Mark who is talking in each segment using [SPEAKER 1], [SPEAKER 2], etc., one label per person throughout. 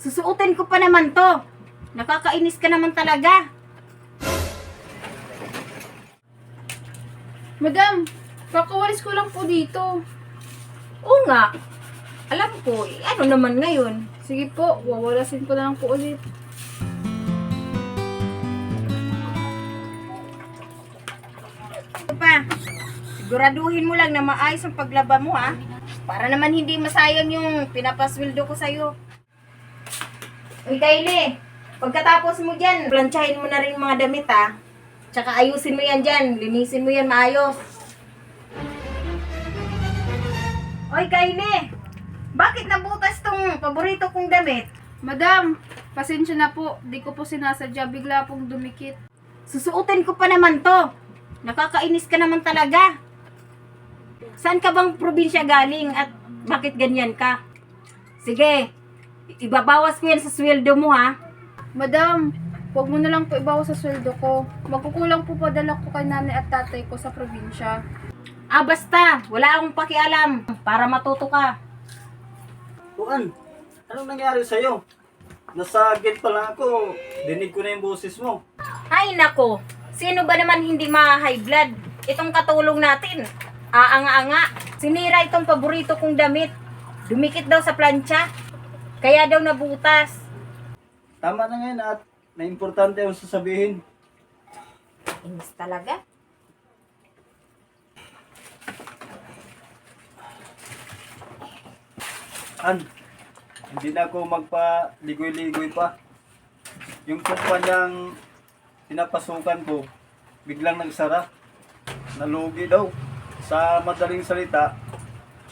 [SPEAKER 1] Susuotin ko pa naman to. Nakakainis ka naman talaga.
[SPEAKER 2] Madam, kakawalis ko lang po dito.
[SPEAKER 1] Oo nga. Alam ko, eh, ano naman ngayon?
[SPEAKER 2] Sige po, wawalasin ko na lang po ulit.
[SPEAKER 1] Ito pa, siguraduhin mo lang na maayos ang paglaba mo ha. Para naman hindi masayang yung pinapasweldo ko sa'yo. Uy, Kylie, pagkatapos mo dyan, plansyahin mo na rin mga damit ha. Tsaka ayusin mo yan dyan, linisin mo yan maayos. Uy, Kylie, bakit nabutas tong paborito kong damit?
[SPEAKER 2] Madam, pasensya na po. Di ko po sinasadya. Bigla pong dumikit.
[SPEAKER 1] Susuotin ko pa naman to. Nakakainis ka naman talaga. Saan ka bang probinsya galing at bakit ganyan ka? Sige, ibabawas ko yan sa sweldo mo ha.
[SPEAKER 2] Madam, huwag mo na lang po ibawa sa sweldo ko. Magkukulang po padala ko kay nanay at tatay ko sa probinsya.
[SPEAKER 1] Ah basta, wala akong pakialam para matuto ka.
[SPEAKER 3] Juan, anong nangyari sa'yo? Nasa gate pa lang ako, dinig ko na yung boses mo.
[SPEAKER 1] Ay nako, sino ba naman hindi ma-high blood? Itong katulong natin. Aanga-anga. Sinira itong paborito kong damit. Dumikit daw sa plancha. Kaya daw nabutas.
[SPEAKER 3] Tama na ngayon at na importante ang sasabihin.
[SPEAKER 1] Inis talaga.
[SPEAKER 3] An, hindi na ako magpa-ligoy-ligoy pa. Yung kumpanyang pinapasukan ko, biglang nagsara. Nalugi daw. Sa madaling salita,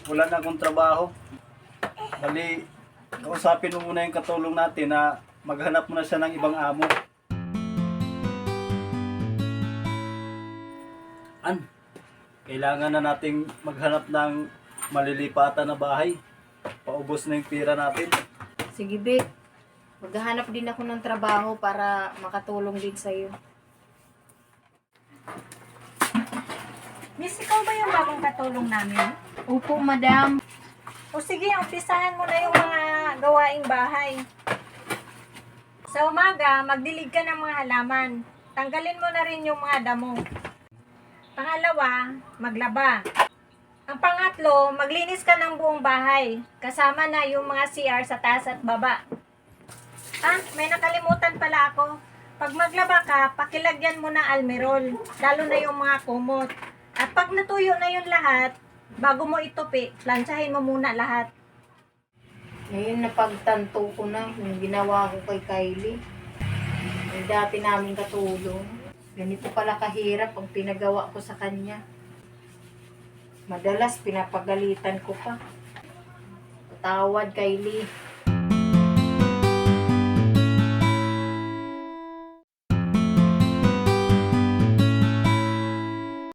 [SPEAKER 3] wala na akong trabaho. Bali, kausapin mo muna yung katulong natin na maghanap muna siya ng ibang amo. An, kailangan na nating maghanap ng malilipatan na bahay. Paubos na yung pira natin.
[SPEAKER 1] Sige, Vic. Maghahanap din ako ng trabaho para makatulong din sa'yo.
[SPEAKER 4] Miss, ikaw ba yung bagong katulong namin?
[SPEAKER 1] Opo, madam.
[SPEAKER 4] O sige, umpisahan mo na yung mga gawaing bahay. Sa umaga, magdilig ka ng mga halaman. Tanggalin mo na rin yung mga damo. Pangalawa, maglaba. Ang pangatlo, maglinis ka ng buong bahay. Kasama na yung mga CR sa taas at baba. Ah, may nakalimutan pala ako. Pag maglaba ka, pakilagyan mo ng almerol. Lalo na yung mga kumot. At pag natuyo na yung lahat, bago mo itupi, planchahin mo muna lahat.
[SPEAKER 1] Ngayon napagtanto ko na yung ginawa ko kay Kylie. Yung dati namin katulong. Ganito pala kahirap ang pinagawa ko sa kanya. Madalas pinapagalitan ko pa. Patawad, Kylie.